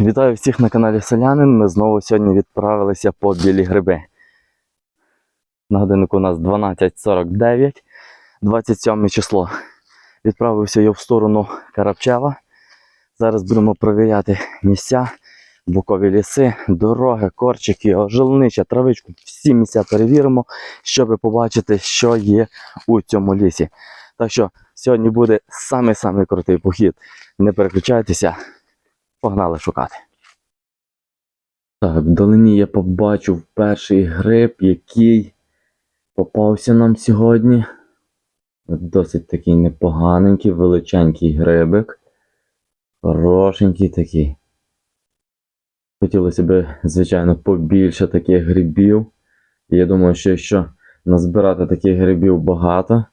Вітаю всіх на каналі Селянин. Ми знову сьогодні відправилися по білі гриби. На годиннику у нас 12.49, 27 число. Відправився я в сторону Карабчева. Зараз будемо перевіряти місця, бокові ліси, дороги, корчики, ожилнича, травичку. Всі місця перевіримо, щоб побачити, що є у цьому лісі. Так що сьогодні буде самий-самий крутий похід. Не переключайтеся, погнали шукати. Так, вдалині я побачив перший гриб, який попався нам сьогодні. Досить такий непоганенький, величенький грибик. Хорошенький такий. Хотілося б, звичайно, побільше таких грибів. Я думаю, що якщо назбирати таких грибів багато,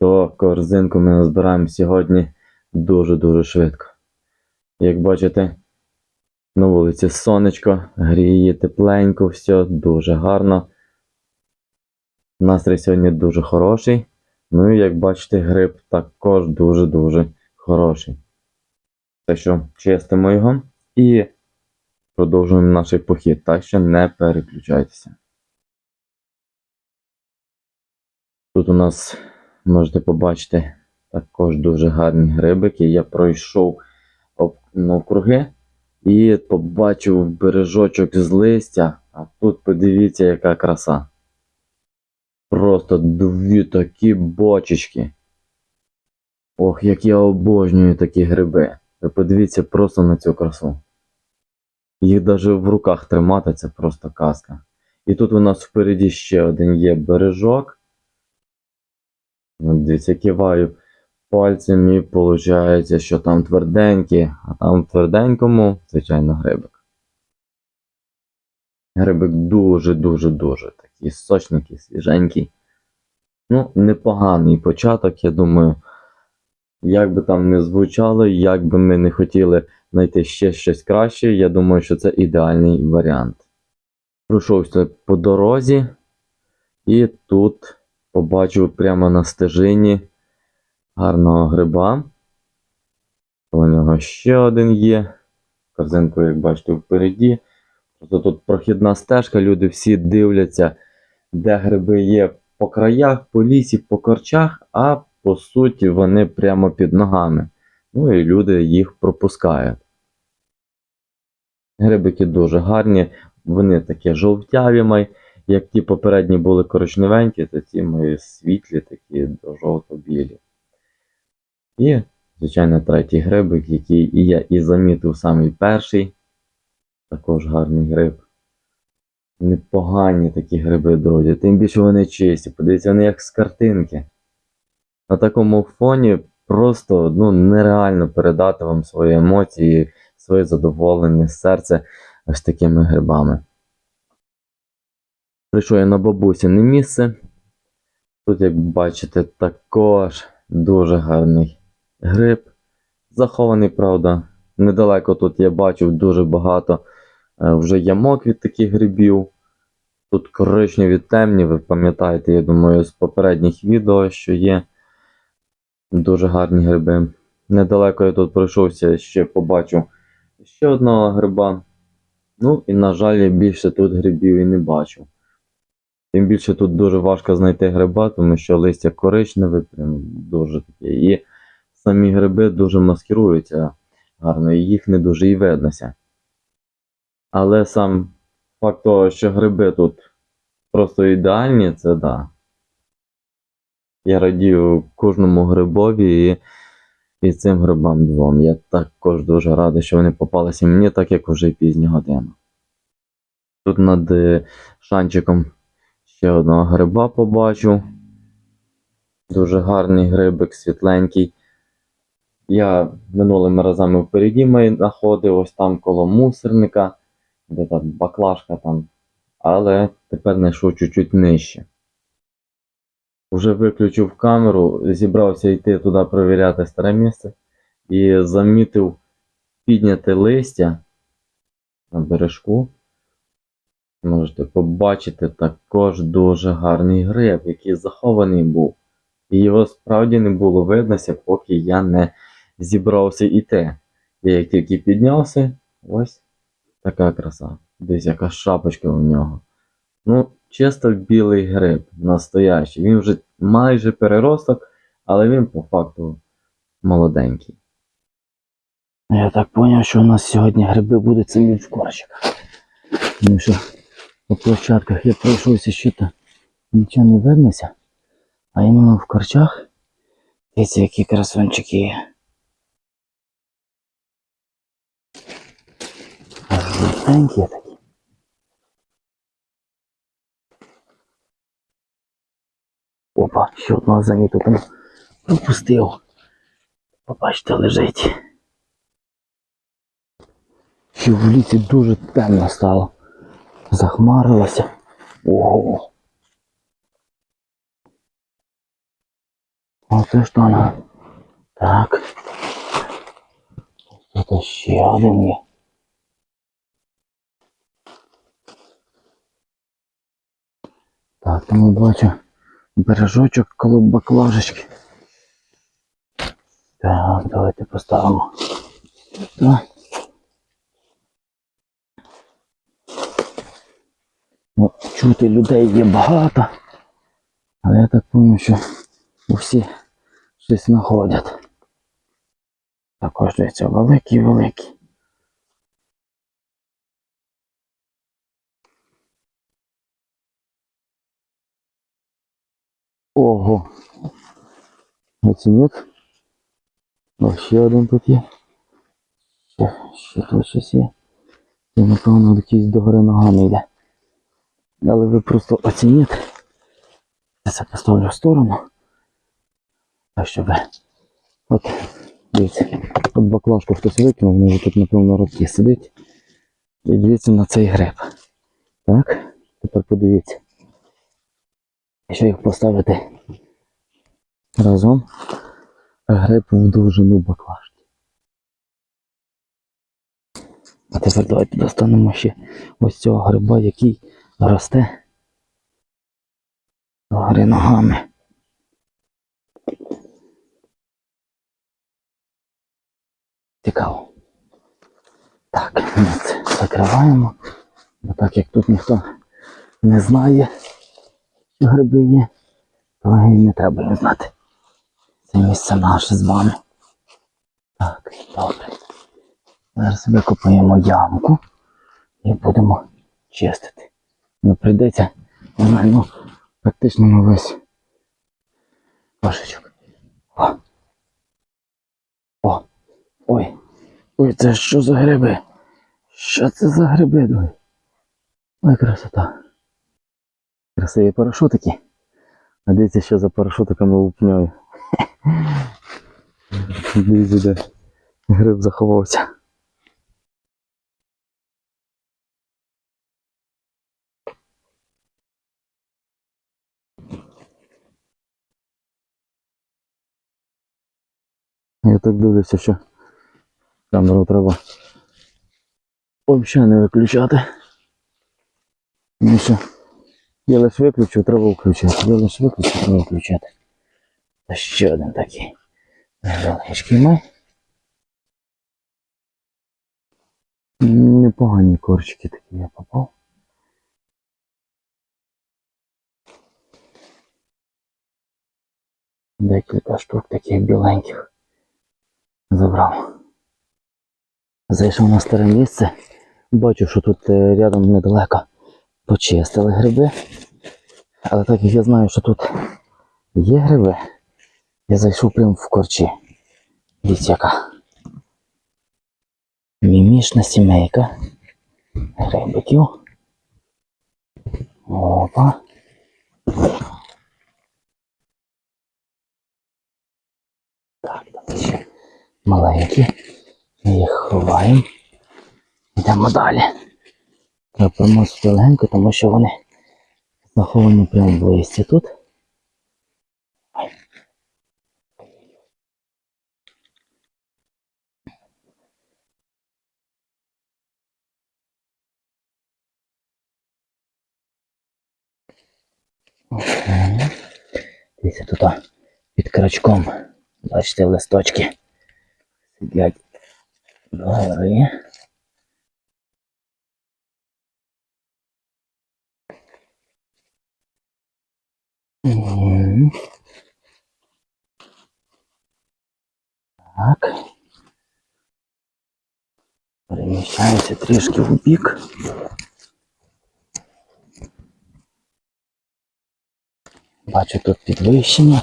то корзинку ми назбираємо сьогодні дуже-дуже швидко. Як бачите, на вулиці сонечко, гріє тепленько, все дуже гарно. Настрій сьогодні дуже хороший. Ну і як бачите, гриб також дуже-дуже хороший. Так що чистимо його і продовжуємо наш похід. Так що не переключайтеся. Тут у нас можете побачити також дуже гарні грибики. Я пройшов навкруги і побачив бережочок з листя. А тут подивіться, яка краса. Просто дві такі бочечки. Ох, як я обожнюю такі гриби. Ви подивіться просто на цю красу. Їх навіть в руках тримати це просто казка. І тут у нас впереді ще один є бережок. Дивіться, киваю пальцем і виходить, що там тверденькі, а там тверденькому, звичайно, грибик. Грибик дуже-дуже-дуже такий сочненький, свіженький. Ну, непоганий початок, я думаю. Як би там не звучало, як би ми не хотіли знайти ще щось краще, я думаю, що це ідеальний варіант. Пройшовся по дорозі, і тут побачив прямо на стежині гарного гриба. У нього ще один є. Корзинку, як бачите, впереді. Просто тут прохідна стежка, люди всі дивляться, де гриби є по краях, по лісі, по корчах, а по суті вони прямо під ногами. Ну і люди їх пропускають. Грибики дуже гарні, вони такі жовтяві, май, як ті попередні були коричневенькі, то ці мої світлі, такі жовто-білі. І, звичайно, третій грибик, який я і замітив самий перший. Також гарний гриб. Непогані такі гриби, друзі. Тим більше вони чисті. Подивіться, вони як з картинки. На такому фоні просто ну, нереально передати вам свої емоції, своє задоволення, серце ось такими грибами. Прийшов я на бабусіне місце. Тут, як бачите, також дуже гарний гриб. Захований, правда. Недалеко тут я бачив дуже багато е, вже ямок від таких грибів. Тут коричневі темні, ви пам'ятаєте, я думаю, з попередніх відео, що є дуже гарні гриби. Недалеко я тут пройшовся, ще побачив ще одного гриба. Ну і, на жаль, я більше тут грибів і не бачу. Тим більше тут дуже важко знайти гриба, тому що листя коричневе, прям дуже таке. І самі гриби дуже маскируються гарно, і їх не дуже і виднося. Але сам факт того, що гриби тут просто ідеальні, це да. Я радію кожному грибові і, і цим грибам двом. Я також дуже радий, що вони попалися мені, так як вже пізня година. Тут над е, шанчиком ще одного гриба побачу. Дуже гарний грибик, світленький. Я минулими разами впереді мої знаходив, ось там коло мусорника, де там баклажка там. Але тепер знайшов чуть-чуть нижче. Уже виключив камеру, зібрався йти туди перевіряти старе місце і замітив підняти листя на бережку. Можете побачити також дуже гарний гриб, який захований був. І його справді не було виднося, поки я не зібрався йти. Я як тільки піднявся, Ось така краса. Десь яка шапочка у нього. Ну, чисто білий гриб, настоящий. Він вже майже переросток, але він по факту молоденький. Я так зрозумів, що у нас сьогодні гриби будуть самі в корчиках. Тому що по площадках я пройшовся ще то нічого не виднося. А іменно в корчах. Дивіться, які красунчики є. Аж жовтенькі такі. Опа, ще одного заміту там пропустив. Побачите, лежить. Ще в лісі дуже темно стало. Захмарилося. Ого. Оце ж то вона. Так. Тут ще один є. Так, там я бачу бережочок коло баклажечки. Так, давайте поставимо. Так. Ну, чути людей є багато, але я так пам'ятаю, що усі щось знаходять. Також дивіться, великий Ого. Оцініть. О, ще один тут є. Ще, ще тут щось є. І напевно якийсь догори ногами йде. Але ви просто оцініть. Я це поставлю в сторону. Так щоб. От, дивіться, от баклажку хтось викинув, вже тут, напевно, роки сидить. І дивіться на цей гриб. Так, тепер подивіться. Якщо їх поставити разом, гриб в довжину баклажки. А тепер давайте достанемо ще ось цього гриба, який росте догори ногами. Цікаво. Так, ми це закриваємо. Бо так як тут ніхто не знає, що гриби є, то і не треба їм знати. Це місце наше з вами. Так, добре. Зараз викопаємо ямку і будемо чистити. Ну прийдеться, не знаю, ну, практично на весь кошечок. О. О. Ой. Ой, це що за гриби? Що це за гриби, друзі? Ой, красота. Красиві парашутики. А дивіться, що за парашутиками лупньою. Дивіться, де гриб заховався. Я так дивлюся, що камеру треба взагалі не виключати. Тому що я лише виключу, треба включати. Я лише виключу, треба включати. Та ще один такий. Невеличкий май. Непогані корчики такі я попав. Декілька штук таких біленьких забрав. Зайшов на старе місце. Бачу, що тут е, рядом недалеко почистили гриби. Але так як я знаю, що тут є гриби, я зайшов прямо в корчі. Дивіться яка. Мімішна сімейка грибиків. Опа. Так, там ще маленькі. Ми їх ховаємо. Йдемо далі. Треба промосити легенько, тому що вони заховані прямо в листі тут. Окей. Дивіться тут під крачком. Бачите, листочки сидять догори. Угу. Так. Переміщаємося трішки в бік. Бачу тут підвищення.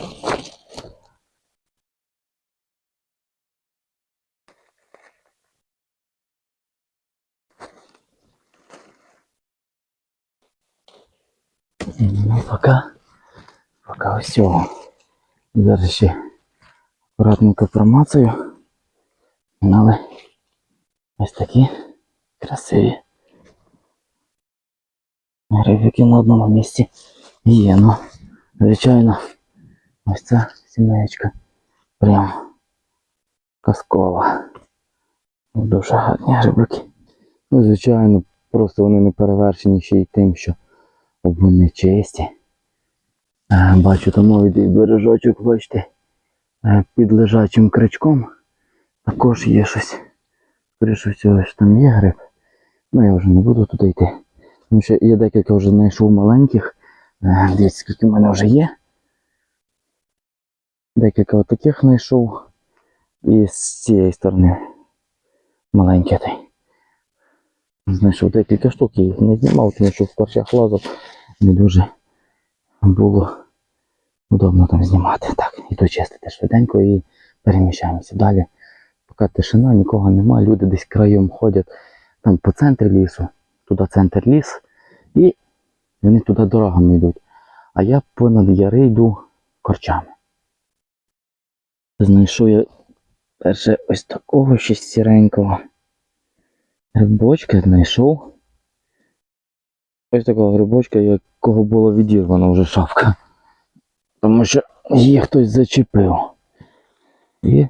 Ну, пока, пока ось цього. Зараз ще акуратненько промацаю. Але ось такі красиві. Грибики на одному місці є. Ну, звичайно, ось ця сімеєчка прям казкова. Дуже гарні грибики. Ну, звичайно, просто вони не перевершені ще й тим, що вони чисті. Е, Бачу, там ой, бережочок, бачите, е, під лежачим крючком також є щось. Скоріше всього, що там є гриб. Ну я вже не буду туди йти. Тому що я декілька вже знайшов маленьких. Е, Дивіться, скільки в мене вже є. Декілька отаких знайшов. І з цієї сторони маленькі той. Знайшов декілька штук, їх не знімав, тому що в корчах лазав не дуже було удобно там знімати. Так, іду чистити швиденько і переміщаємося далі. Поки тишина, нікого нема, люди десь краєм ходять там по центрі лісу, туди центр ліс, і вони туди дорогами йдуть. А я понад яри йду корчами. Знайшов я перше ось такого щось сіренького. Грибочка знайшов. Ось такого грибочка, якого було відірвано вже шапка. Тому що її хтось зачепив. І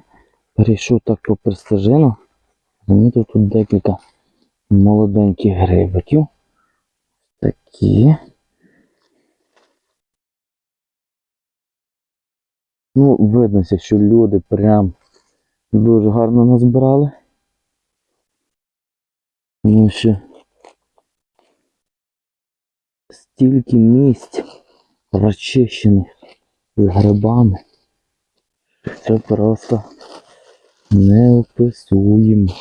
перейшов так по пристежину. Замітив тут декілька молоденьких грибиків. Такі. Ну, виднося, що люди прям дуже гарно назбирали. Тому що стільки місць розчищених з грибами. Це просто неописуємо.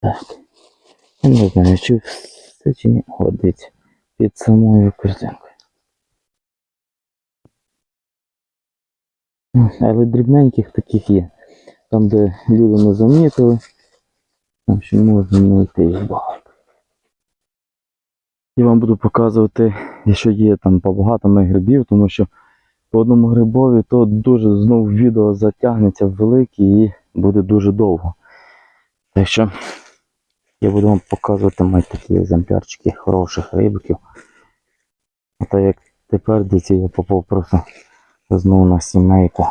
Так. Я не знаю, чи все чи ні годиться під самою корзинкою. Ну, Але дрібненьких таких є. Там, де люди не замітили, там ще можна знайти їх багато. Я вам буду показувати, якщо є там побагато моїх грибів, тому що по одному грибові то дуже знову відео затягнеться велике і буде дуже довго. Так що я буду вам показувати мати такі екземплярчики хороших рибиків. А то як тепер дивіться, я попав просто знову на сімейку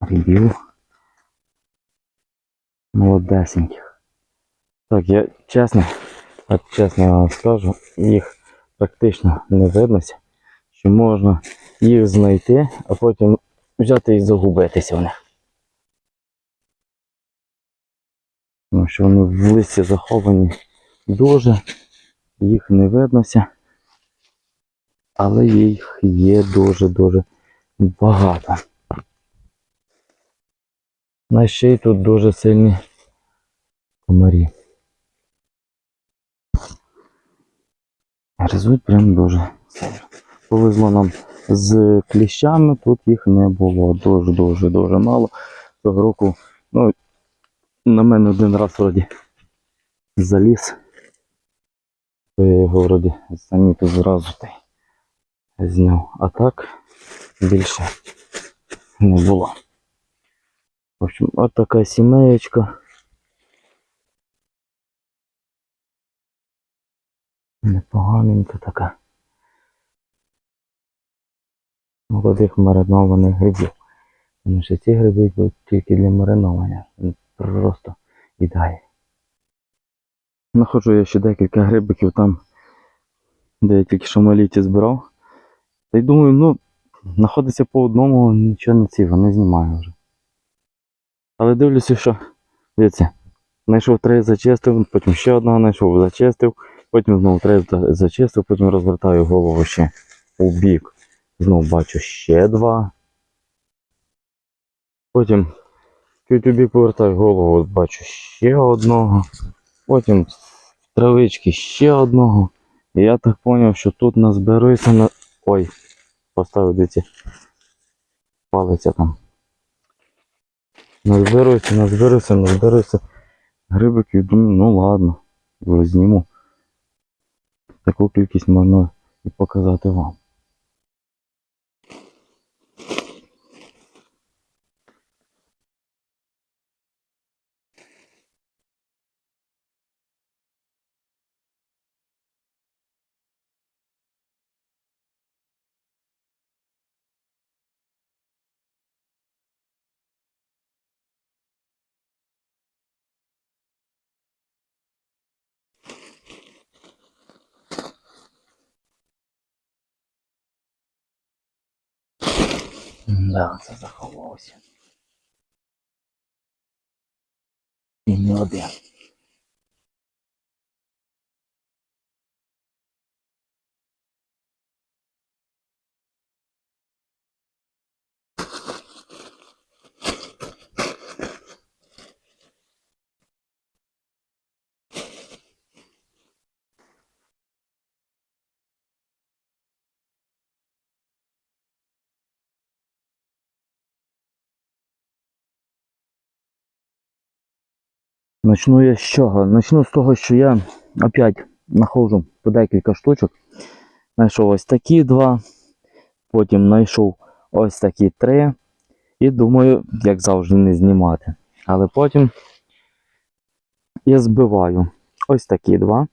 грибів. Молодесеньких. Так, я чесно, от чесно я вам скажу, їх практично не виднося, що можна їх знайти, а потім взяти і загубитися в них. Тому що вони в листі заховані дуже, їх не виднося, але їх є дуже-дуже багато. На ще й тут дуже сильні комарі. Гризуть прям дуже сильно. Повезло нам з кліщами, тут їх не було дуже-дуже дуже мало. Цього року, ну, на мене один раз вроді заліз. То я його вроді замітив зразу та й зняв. А так більше не було. В общем, от така сімеєчка. Непоганенька така. Молодих маринованих грибів. Тому що ці гриби йдуть тільки для мариновання. Просто ідеальні. Находжу я ще декілька грибиків там, де я тільки що на літі збирав. Та й думаю, ну, знаходиться по одному, нічого не ці, не знімаю вже. Але дивлюся, що, дивіться, знайшов три, зачистив, потім ще одного знайшов, зачистив, Потім знову третій зачистив, потім розвертаю голову ще у бік. Знову бачу ще два. Потім чуть у бік повертаю голову, бачу ще одного. Потім в травички ще одного. І я так зрозумів, що тут назберуся на. Ой, поставив дивіться. Палиця там. Назберуся, назберуся, назберуся. Грибиків, думаю, ну ладно, зніму. Таку кількість можна і показати вам. Да, це заховався. І не один. Начну я з чого? Начну з того, що я опять знаходжу по декілька штучок. Знайшов ось такі два, потім знайшов ось такі три. І думаю, як завжди, не знімати. Але потім я збиваю ось такі два.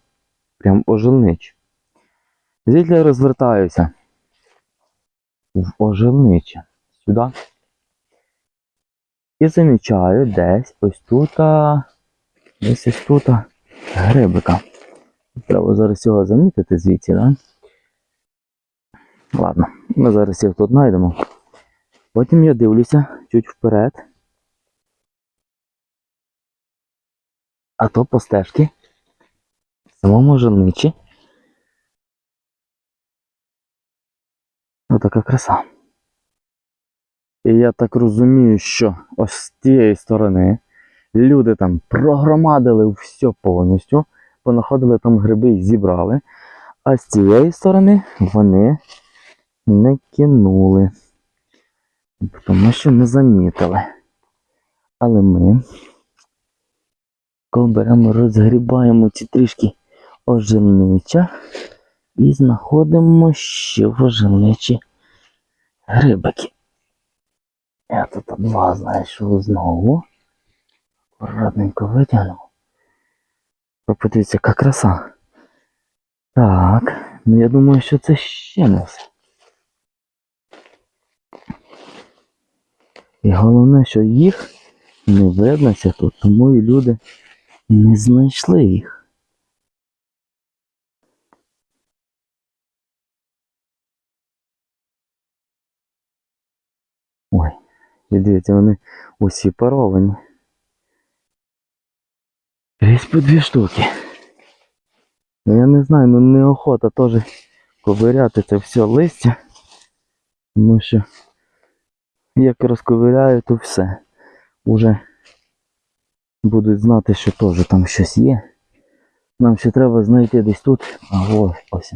Прям ожелничі. Звідки я розвертаюся в ожелниче. Сюди. І замічаю десь ось тут. а, Десь ось тут грибика. Треба зараз його замітити звідси, да? Ладно, ми зараз їх тут знайдемо. Потім я дивлюся чуть вперед. А то по стежці. В самому жилничі. Отака краса. І я так розумію, що ось з тієї сторони люди там прогромадили все повністю, понаходили там гриби і зібрали. А з цієї сторони вони не кинули. Тому що не замітили. Але ми, коли беремо, розгрібаємо ці трішки ожелнича і знаходимо ще в ожелничі грибики. Я тут два знайшов знову. Аккуратненько витягнув. Ви Подивіться, яка краса. Так, ну я думаю, що це ще не все. І головне, що їх не виднося тут, тому і люди не знайшли їх. Ой, і дивіться, вони усі паровані. Десь по дві штуки. Ну, Я не знаю, ну неохота теж ковиряти це все листя. Тому що як розковиряю, то все. Уже будуть знати, що теж там щось є. Нам ще треба знайти десь тут. А ось ось.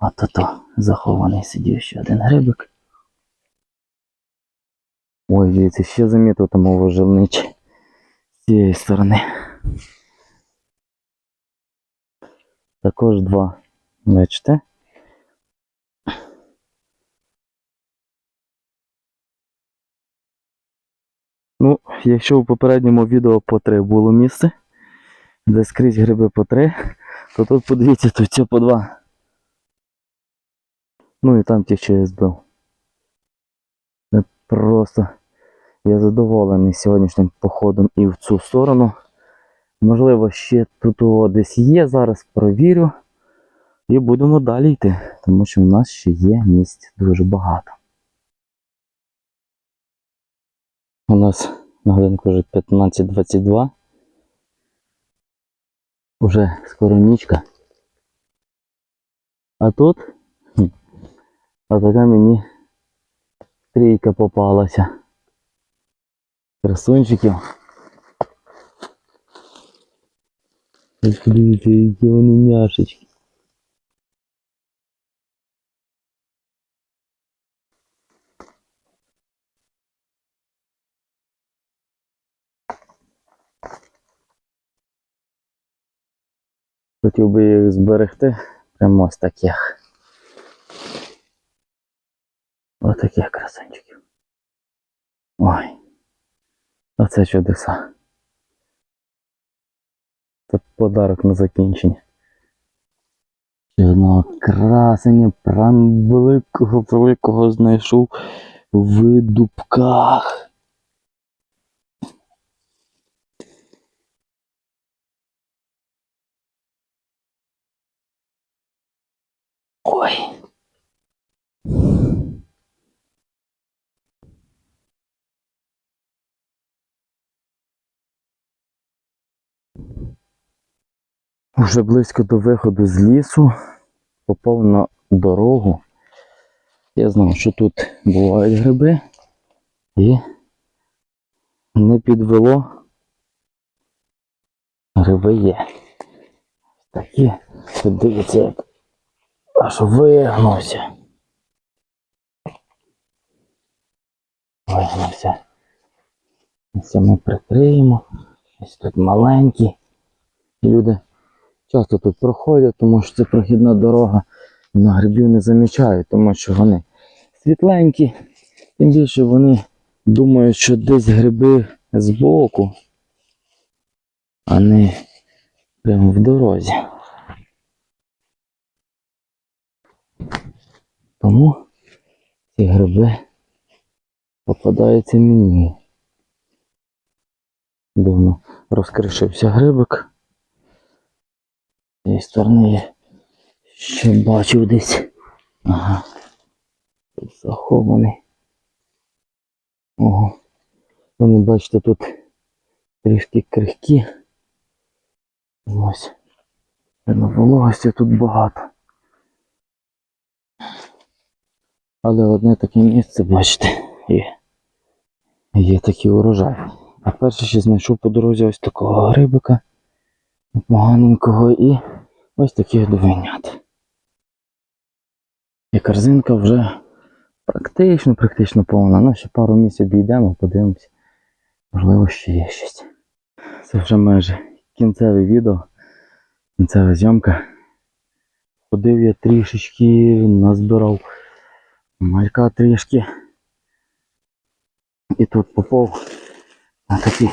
А то то захований сидів ще один грибик. Ой, дивіться, ще замітив там овожелнич з цієї сторони. Також два. Бачите? Ну, якщо в попередньому відео по три було місце, де скрізь гриби по три, то тут подивіться, тут це по два. Ну і там ті, що я збив. Це просто я задоволений сьогоднішнім походом і в цю сторону. Можливо, ще тут десь є, зараз провірю. І будемо далі йти, тому що в нас ще є місць дуже багато. У нас на годинку вже 15.22. Уже скоро нічка. А тут хм, отака мені трійка попалася. Красунчиків. Ось Дивіться, які вони няшечки. Хотів би їх зберегти прямо ось таких. Ось таких красунчиків. Ой. Оце чудеса. Це подарок на закінчення. Ще одного красення прям великого великого знайшов в дубках. Ой. Уже близько до виходу з лісу попав дорогу. Я знав, що тут бувають гриби і не підвело. Гриби є. Такі, тут дивіться, як аж вигнувся. Вигнувся. Ось ми прикриємо. Ось тут маленькі. Люди часто тут проходять, тому що це прохідна дорога. На грибів не замічають, тому що вони світленькі. Тим більше вони думають, що десь гриби збоку, а не прямо в дорозі. Тому ці гриби попадаються мені. Дивно розкришився грибик. Цієї сторони я ще бачив десь. Ага. Тут захований. Ого. Вони, бачите, тут трішки крихкі. Ось. На вологості тут багато. Але одне таке місце, бачите, є. Є такий урожай. А перше ще знайшов по дорозі ось такого грибика поганенького і ось таких довинят. І корзинка вже практично, практично повна. Ну, ще пару місць обійдемо, подивимося. Можливо, ще є щось. Це вже майже кінцеве відео, кінцева зйомка. Ходив я трішечки, назбирав малька трішки. І тут попав на такі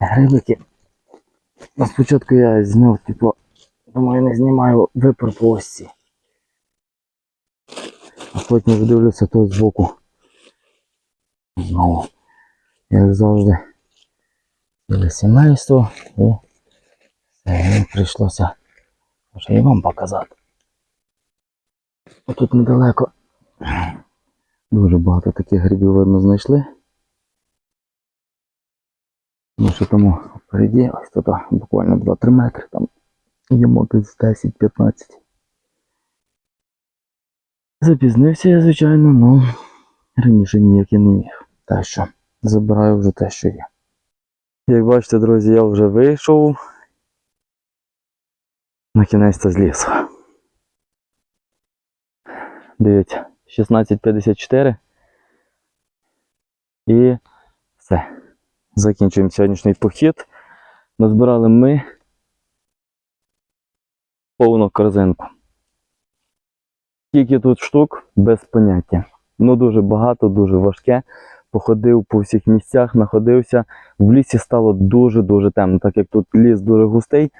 грибики. Ну, спочатку я зняв, типу, думаю, не знімаю випар по осі. А потім вже дивлюся то збоку. Знову, як завжди, ціле сімейство і мені прийшлося вже і вам показати. Отут недалеко дуже багато таких грибів видно знайшли. Ну що тому впереді, ось тут буквально 2-3 метри, там йому десь 10-15. Запізнився я, звичайно, ну раніше ніяк я не міг. Так що забираю вже те, що є. Як бачите, друзі, я вже вийшов на кінець з лісу. Дивіться, 16.54. І все. Закінчуємо сьогоднішній похід. Назбирали ми повну корзинку. Скільки тут штук, без поняття. Ну дуже багато, дуже важке. Походив по всіх місцях, знаходився. В лісі стало дуже-дуже темно, так як тут ліс дуже густий.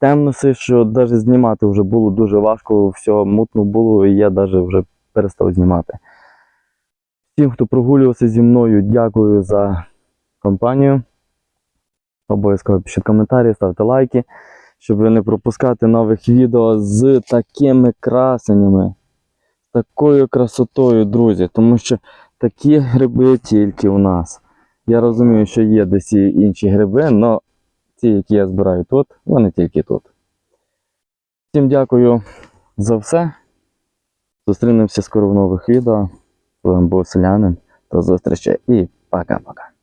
Темно все, що навіть знімати вже було дуже важко, все мутно було, і я навіть вже перестав знімати. Всім, хто прогулювався зі мною, дякую за компанію. Обов'язково пишіть коментарі, ставте лайки, щоб не пропускати нових відео з такими красенями, з такою красотою, друзі. Тому що такі гриби тільки у нас. Я розумію, що є десь і інші гриби, але ті, які я збираю тут, вони тільки тут. Всім дякую за все. Зустрінемося скоро в нових відео. З вами був селянин. До зустрічі і пока-пока.